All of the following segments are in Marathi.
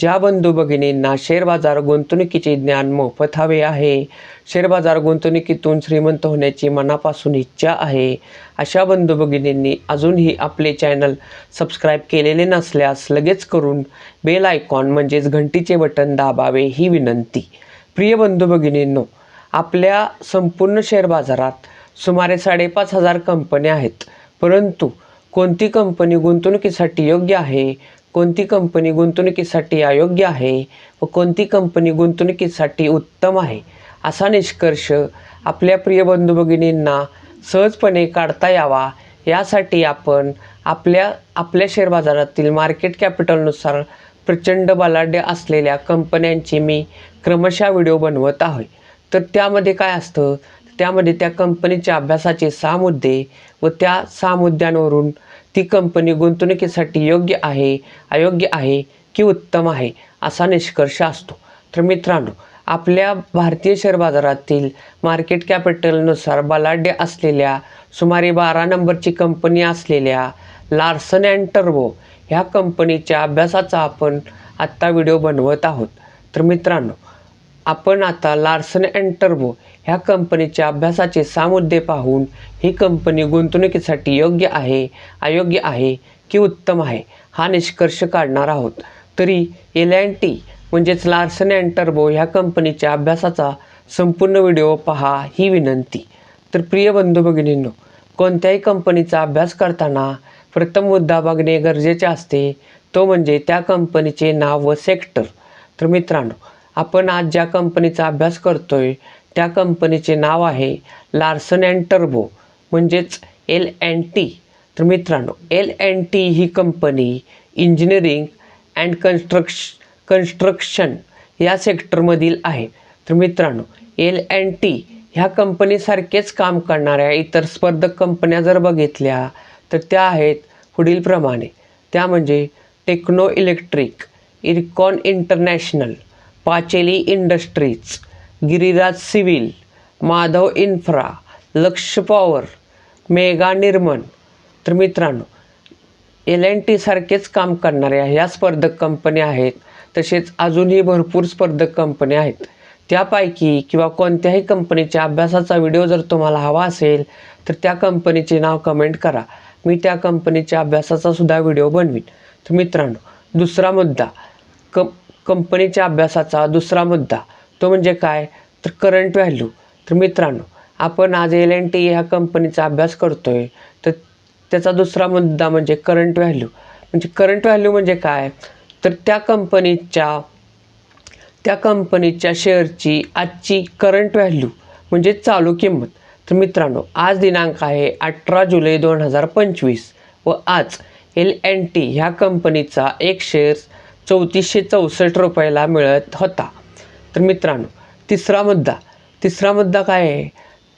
ज्या बंधू भगिनींना शेअर बाजार गुंतवणुकीचे ज्ञान मोफत हवे आहे शेअर बाजार गुंतवणुकीतून श्रीमंत होण्याची मनापासून इच्छा आहे अशा बंधू भगिनींनी अजूनही आपले चॅनल सबस्क्राईब केलेले नसल्यास लगेच करून बेल आयकॉन म्हणजेच घंटीचे बटन दाबावे ही विनंती. प्रिय बंधू भगिनींनो आपल्या संपूर्ण शेअर बाजारात सुमारे साडेपाच हजार कंपन्या आहेत परंतु कोणती कंपनी गुंतवणुकीसाठी योग्य आहे कोणती कंपनी गुंतवणुकीसाठी अयोग्य आहे व कोणती कंपनी गुंतवणुकीसाठी उत्तम आहे? असा निष्कर्ष आपल्या प्रिय बंधू भगिनींना सहजपणे काढता यावा. यासाठी आपण आपल्या आपल्या शेअर बाजारातील मार्केट कॅपिटलनुसार प्रचंड बलाढ्य असलेल्या कंपन्यांची मी क्रमशः व्हिडिओ बनवत आहे. तर त्यामध्ये काय असतं? त्यामध्ये त्या कंपनीच्या अभ्यासाचे सहा मुद्दे व त्या सहा मुद्द्यांवरून ती कंपनी गुंतवणुकीसाठी योग्य आहे अयोग्य आहे की उत्तम आहे असा निष्कर्ष असतो. तर मित्रांनो आपल्या भारतीय शेअर बाजारातील मार्केट कॅपिटलनुसार बलाढ्य असलेल्या सुमारे बारा नंबरची कंपनी असलेल्या लार्सन अँड टर्बो ह्या कंपनीच्या अभ्यासाचा आपण आत्ता व्हिडिओ बनवत आहोत. तर मित्रांनो आपण आता लार्सन अँड टर्बो ह्या कंपनीच्या अभ्यासाचे सहा मुद्दे पाहून ही कंपनी गुंतवणुकीसाठी योग्य आहे अयोग्य आहे की उत्तम आहे हा निष्कर्ष काढणार आहोत. तरी एल अँड टी म्हणजेच लार्सन अँड टर्बो ह्या कंपनीच्या अभ्यासाचा संपूर्ण व्हिडिओ पहा ही विनंती. तर प्रिय बंधू भगिनींनो कोणत्याही कंपनीचा अभ्यास करताना प्रथम मुद्दा बघणे गरजेचे असते तो म्हणजे त्या कंपनीचे नाव व सेक्टर तर मित्रांनो आपण आज ज्या कंपनीचा अभ्यास करतोय त्या कंपनीचे नाव आहे लार्सन अँड टर्बो म्हणजेच एल अँड टी. तर मित्रांनो एल अँड टी ही कंपनी इंजिनिअरिंग अँड कन्स्ट्रक्श कन्स्ट्रक्शन या सेक्टरमधील आहे. तर मित्रांनो एल अँड टी ह्या कंपनीसारखेच काम करणाऱ्या इतर स्पर्धक कंपन्या जर बघितल्या तर त्या आहेत पुढीलप्रमाणे त्या म्हणजे techno electric Ircon international पाचेली industries Giriraj civil Madhav infra लक्ष पॉवर मेगा निर्मन. तर मित्रांनो एल एन टीसारखेच काम करणाऱ्या ह्या स्पर्धक कंपन्या आहेत तसेच अजूनही भरपूर स्पर्धक कंपन्या आहेत. त्यापैकी किंवा कोणत्याही कंपनीच्या अभ्यासाचा व्हिडिओ जर तुम्हाला हवा असेल तर त्या कंपनीचे नाव कमेंट करा. मी त्या कंपनीच्या अभ्यासाचा सुद्धा व्हिडिओ बनवीन. तर मित्रांनो दुसरा मुद्दा कं कंपनीच्या अभ्यासाचा दुसरा मुद्दा. तो म्हणजे काय? तर करंट व्हॅल्यू तर मित्रांनो आपण आज एल एन टी ह्या कंपनीचा अभ्यास करतो आहे तर त्याचा दुसरा मुद्दा म्हणजे करंट व्हॅल्यू म्हणजे करंट व्हॅल्यू म्हणजे काय? तर त्या कंपनीच्या त्या कंपनीच्या शेअरची आजची करंट व्हॅल्यू म्हणजे चालू किंमत. तर मित्रांनो आज दिनांक आहे अठरा जुलै दोन हजार पंचवीस व आज एल एन टी ह्या कंपनीचा एक शेअर्स चौतीसशे चौसष्ट रुपयाला मिळत होता. तर मित्रांनो तिसरा मुद्दा. तिसरा मुद्दा काय आहे?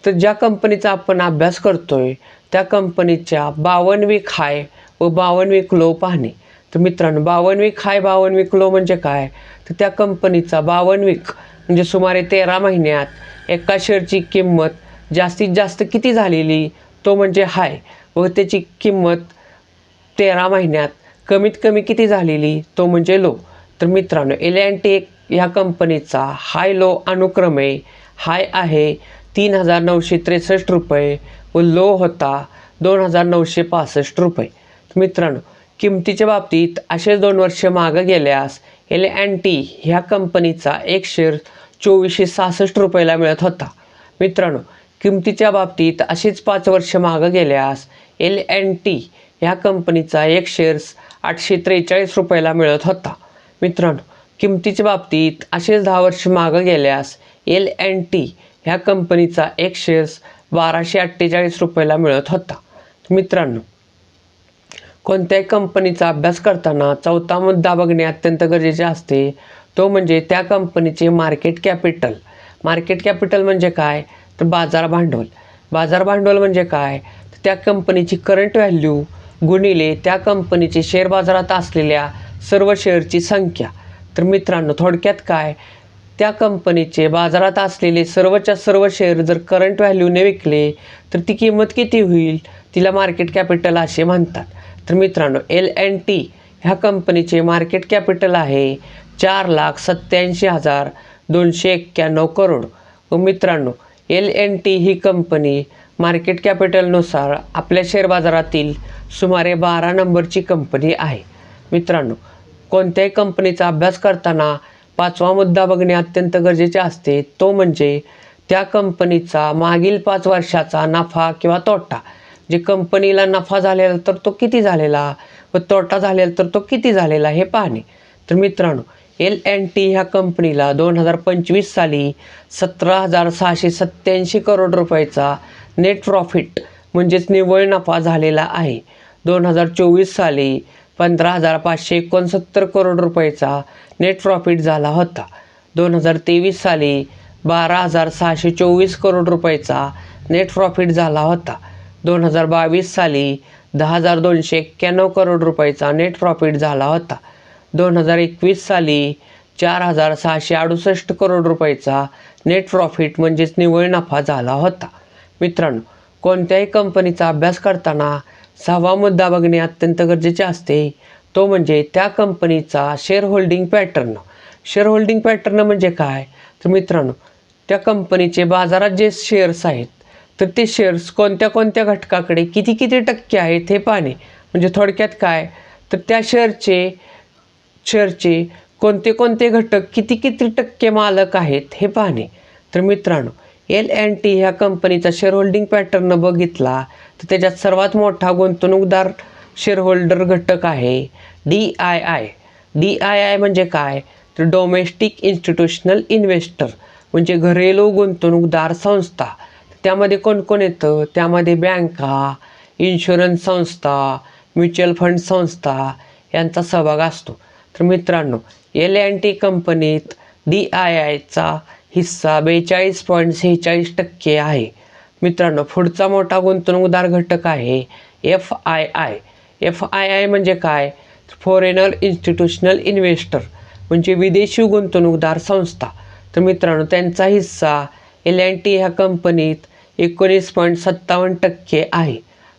तर ज्या कंपनीचा आपण अभ्यास करतो आहे त्या कंपनीच्या बावन्न खाय हाय व बावन्न क्लो लो पाहणे. तर मित्रांनो बावन्न हाय बावन्न लो म्हणजे काय? तर त्या कंपनीचा बावन्न म्हणजे सुमारे तेरा महिन्यात एका शेअरची किंमत जास्तीत जास्त किती झालेली? तो म्हणजे हाय व त्याची किंमत तेरा महिन्यात कमीत कमी किती झालेली? तो म्हणजे लो. तर मित्रांनो एल टी ह्या कंपनीचा हाय लो अनुक्रमे हाय आहे तीन हजार नऊशे त्रेसष्ट रुपये व लो होता दोन हजार नऊशे पासष्ट रुपये. तर मित्रांनो किमतीच्या बाबतीत असेच दोन वर्ष मागं गेल्यास एल अँड टी ह्या कंपनीचा एक शेअर चोवीसशे सहासष्ट रुपयाला मिळत होता. मित्रांनो किमतीच्या बाबतीत अशीच पाच वर्ष मागं गेल्यास एल अँड टी ह्या कंपनीचा एक शेअर्स आठशे त्रेचाळीस रुपयाला मिळत होता. मित्रांनो किमतीच्या बाबतीत असेच दहा वर्ष मागं गेल्यास एल अँड टी ह्या कंपनीचा एक शेअर्स बाराशे अठ्ठेचाळीस रुपयाला मिळत होता. मित्रांनो कोणत्याही कंपनीचा अभ्यास करताना चौथा मुद्दा बघणे अत्यंत गरजेचे असते. तो म्हणजे त्या कंपनीचे मार्केट कॅपिटल मार्केट कॅपिटल म्हणजे काय? तर बाजार भांडवल. बाजार भांडवल म्हणजे काय? त्या कंपनीची करंट व्हॅल्यू गुणिले त्या कंपनीचे शेअर बाजारात असलेल्या सर्व शेअरची संख्या. तर मित्रांनो थोडक्यात काय? त्या कंपनीचे बाजारात असलेले सर्वच्या सर्व शेअर जर करंट व्हॅल्यूने विकले तर ती किंमत किती होईल? तिला मार्केट कॅपिटल असे म्हणतात. तर मित्रांनो एल अँड टी ह्या कंपनीचे मार्केट कॅपिटल आहे चार लाख सत्याऐंशी हजार दोनशे एक्क्याण्णव करोड. व मित्रांनो एल एन टी ही कंपनी मार्केट कॅपिटलनुसार आपल्या शेअर बाजारातील सुमारे बारा नंबरची कंपनी आहे. मित्रांनो कोणत्याही कंपनीचा अभ्यास करताना पाचवा मुद्दा बघणे अत्यंत गरजेचे असते. तो म्हणजे त्या कंपनीचा मागील पाच वर्षाचा नफा किंवा तोटा. जे कंपनीला नफा झालेला तर तो किती झालेला व तोटा झालेला तर तो किती झालेला हे पाहणे. तर मित्रांनो एल अँड टी ह्या कंपनीला दोन हजार पंचवीस साली सतरा हजार सहाशे सत्त्याऐंशी करोड रुपयाचा नेट प्रॉफिट म्हणजेच निव्वळ नफा झालेला आहे. दोन हजार चोवीस साली पंधरा हजार पाचशे एकोणसत्तर करोड रुपयाचा नेट प्रॉफिट झाला होता. दोन हजार तेवीस साली बारा हजार सहाशे चोवीस करोड रुपयाचा नेट प्रॉफिट झाला होता. दोन हजार बावीस साली दहा हजार दोनशे एक्क्याण्णव करोड रुपयाचा नेट प्रॉफिट झाला होता. दोन हजार एकवीस साली चार हजार सहाशे अडुसष्ट करोड रुपयाचा नेट प्रॉफिट म्हणजेच निव्वळ नफा झाला होता. मित्रांनो कोणत्याही कंपनीचा अभ्यास करताना सहावा मुद्दा बघणे अत्यंत गरजेचे असते. तो म्हणजे त्या कंपनीचा share holding pattern share holding pattern म्हणजे काय? तर मित्रांनो त्या कंपनीचे बाजारात जे शेअर्स आहेत तर ते शेअर्स कोणत्या कोणत्या घटकाकडे किती किती टक्के आहेत हे पाहणे. म्हणजे थोडक्यात काय? तर त्या शेअरचे शेअरचे कोणते कोणते घटक किती किती टक्के मालक आहेत हे पाहणे. तर मित्रांनो एल अँड टी ह्या कंपनीचा शेअर होल्डिंग पॅटर्न बघितला तर त्याच्यात सर्वात मोठा गुंतवणूकदार शेअरहोल्डर घटक आहे D I I. D I I म्हणजे काय? तर डोमेस्टिक इन्स्टिट्यूशनल इन्व्हेस्टर म्हणजे घरेलू गुंतवणूकदार संस्था. त्यामध्ये कोण कोण येतं? त्यामध्ये बँका इन्शुरन्स संस्था म्युच्युअल फंड संस्था यांचा सहभाग असतो. तर मित्रांनो एल अँड टी कंपनीत डी आय आयचा हिस्सा बेचाळीस पॉईंट सेहेचाळीस टक्के आहे. मित्रांनो पुढचा मोठा गुंतवणूकदार घटक आहे F I I. F I I म्हणजे काय? फॉरेनर इन्स्टिट्यूशनल इन्व्हेस्टर म्हणजे विदेशी गुंतवणूकदार संस्था. तर मित्रांनो त्यांचा हिस्सा एल अँड टी ह्या कंपनीत एकोणीस पॉईंट सत्तावन्न टक्के आहे.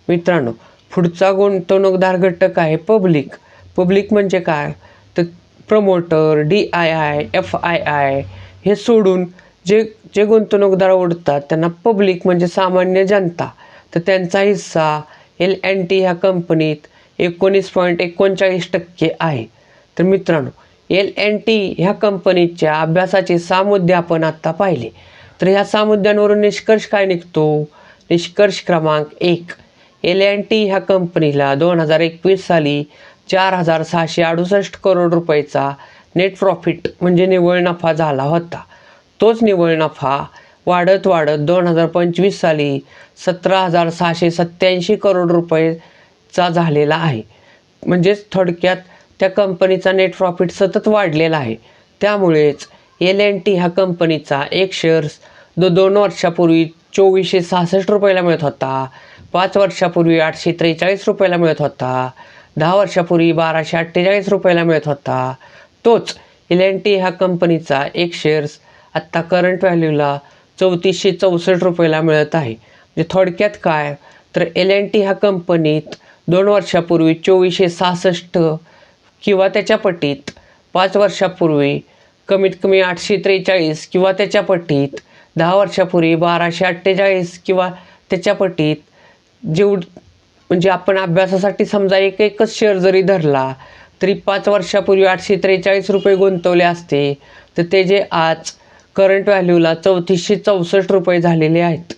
मित्रांनो पुढचा गुंतवणूकदार घटक आहे पब्लिक. पब्लिक म्हणजे काय? तर promoter D I I F I I हे सोडून जे जे गुंतवणूकदार ओढतात त्यांना पब्लिक म्हणजे सामान्य जनता. तर त्यांचा हिस्सा एल अँड टी ह्या कंपनीत एकोणीस पॉईंट एकोणचाळीस टक्के आहे. तर मित्रांनो एल अँड टी ह्या कंपनीच्या अभ्यासाचे सहा मुद्दे आपण आत्ता पाहिले. तर ह्या सहा मुद्द्यांवरून निष्कर्ष काय निघतो? निष्कर्ष क्रमांक एक. एल अँड टी ह्या कंपनीला दोन हजार एकवीस साली चार हजार सहाशे अडुसष्ट करोड रुपयाचा नेट प्रॉफिट म्हणजे निव्वळ नफा झाला होता. तोच निव्वळ नफा वाढत वाढत दोन हजार पंचवीस साली सतरा हजार सहाशे सत्त्याऐंशी करोड रुपयेचा झालेला आहे. म्हणजेच थोडक्यात त्या कंपनीचा नेट प्रॉफिट सतत वाढलेला आहे. त्यामुळेच एल एन टी ह्या कंपनीचा एक शेअर्स दो दोन वर्षापूर्वी चोवीसशे सहासष्ट रुपयाला मिळत होता पाच वर्षापूर्वी आठशे त्रेचाळीस रुपयाला मिळत होता दहा वर्षापूर्वी बाराशे अठ्ठेचाळीस रुपयाला मिळत होता. तोच एल एन टी ह्या कंपनीचा एक शेअर्स आत्ता करंट व्हॅल्यूला चौतीसशे चौसष्ट रुपयाला मिळत आहे. म्हणजे थोडक्यात काय? तर एल एन टी ह्या कंपनीत दोन वर्षापूर्वी चोवीसशे सहासष्ट किंवा त्याच्या पटीत पाच वर्षापूर्वी कमीत कमी आठशे त्रेचाळीस किंवा त्याच्या पटीत दहा वर्षापूर्वी बाराशे अठ्ठेचाळीस किंवा त्याच्या पटीत जेवढ म्हणजे आपण अभ्यासासाठी समजा एक एकच शेअर जरी धरला तरी पाच वर्षापूर्वी आठशे त्रेचाळीस रुपये गुंतवले असते. तर ते जे आज करंट व्हॅल्यूला चौतीसशे चौसष्ट रुपये झालेले आहेत.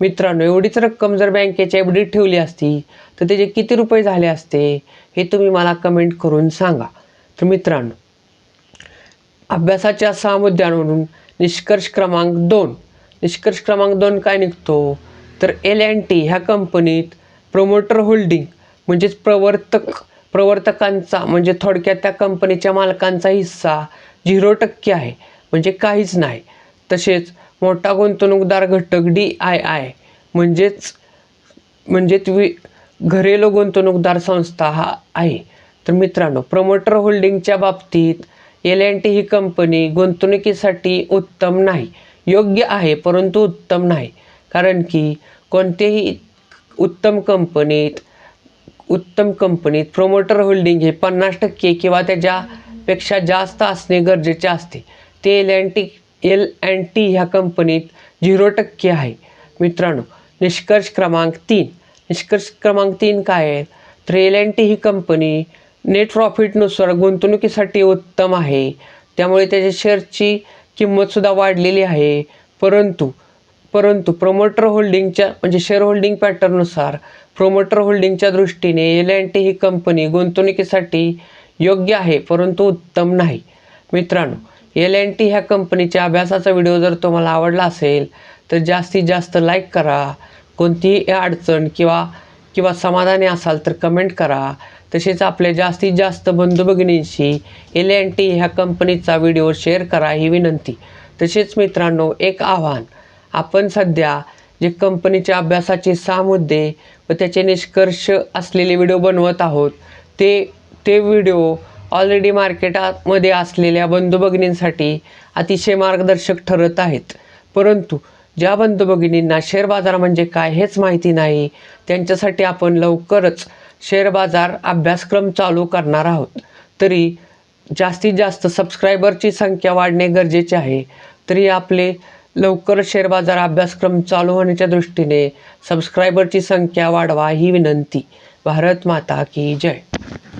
मित्रांनो एवढीच रक्कम जर बँकेच्या एफ डीत ठेवली असती तर त्याचे किती रुपये झाले असते हे तुम्ही मला कमेंट करून सांगा. तर मित्रांनो अभ्यासाच्या सहा मुद्द्यांवरून निष्कर्ष क्रमांक दोन. निष्कर्ष क्रमांक दोन काय निघतो? तर एल अँड टी ह्या कंपनीत प्रमोटर होल्डिंग म्हणजेच प्रवर्तक प्रवर्तकांचा म्हणजे थोडक्यात त्या कंपनीच्या मालकांचा हिस्सा झिरो टक्के आहे म्हणजे काहीच नाही. तसेच मोठा गुंतवणूकदार घटक डी आय आय म्हणजेच म्हणजे वि घरेलू गुंतवणूकदार संस्था हा आहे. तर मित्रांनो प्रमोटर होल्डिंगच्या बाबतीत एल अँड टी ही कंपनी गुंतवणुकीसाठी उत्तम नाही. योग्य आहे परंतु उत्तम नाही. कारण की कोणतेही उत्तम कंपनीत उत्तम कंपनीत प्रोमोटर होल्डिंग हे पन्नास टक्के किंवा त्याच्यापेक्षा जास्त असणे गरजेचे असते. ते L and T L and T ह्या कंपनीत झिरो टक्के आहे. मित्रांनो निष्कर्ष क्रमांक तीन. निष्कर्ष क्रमांक तीन काय आहे? तर एल अँड टी ही कंपनी नेट प्रॉफिटनुसार गुंतवणुकीसाठी उत्तम आहे. त्यामुळे त्याच्या शेअरची किंमतसुद्धा वाढलेली आहे. परंतु परंतु प्रमोटर होल्डिंगच्या म्हणजे शेअर होल्डिंग पॅटर्ननुसार प्रोमोटर होल्डिंगच्या दृष्टीने एल अँड टी ही कंपनी गुंतवणुकीसाठी योग्य आहे परंतु उत्तम नाही. मित्रांनो एल अँड टी ह्या कंपनीच्या अभ्यासाचा व्हिडिओ जर तुम्हाला आवडला असेल तर जास्तीत जास्त लाईक करा. कोणतीही अडचण किंवा किंवा समाधानी असाल तर कमेंट करा. तसेच आपल्या जास्तीत जास्त बंधू भगिनींशी एल अँड टी ह्या कंपनीचा व्हिडिओ शेअर करा ही विनंती. तसेच मित्रांनो एक आव्हान. आपण सध्या जे कंपनीच्या अभ्यासाचे सहा मुद्दे व त्याचे निष्कर्ष असलेले व्हिडिओ बनवत आहोत ते ते व्हिडिओ ऑलरेडी मार्केटामध्ये असलेल्या बंधू भगिनींसाठी अतिशय मार्गदर्शक ठरत आहेत. परंतु ज्या बंधू भगिनींना शेअर बाजार म्हणजे काय हेच माहिती नाही त्यांच्यासाठी आपण लवकरच शेअर बाजार अभ्यासक्रम चालू करणार आहोत. तरी जास्तीत जास्त सबस्क्रायबरची संख्या वाढणे गरजेचे आहे. तरी आपले लवकर शेअर बाजार अभ्यासक्रम चालू होण्याच्या दृष्टीने सबस्क्रायबरची संख्या वाढवा ही विनंती. भारत माता की जय.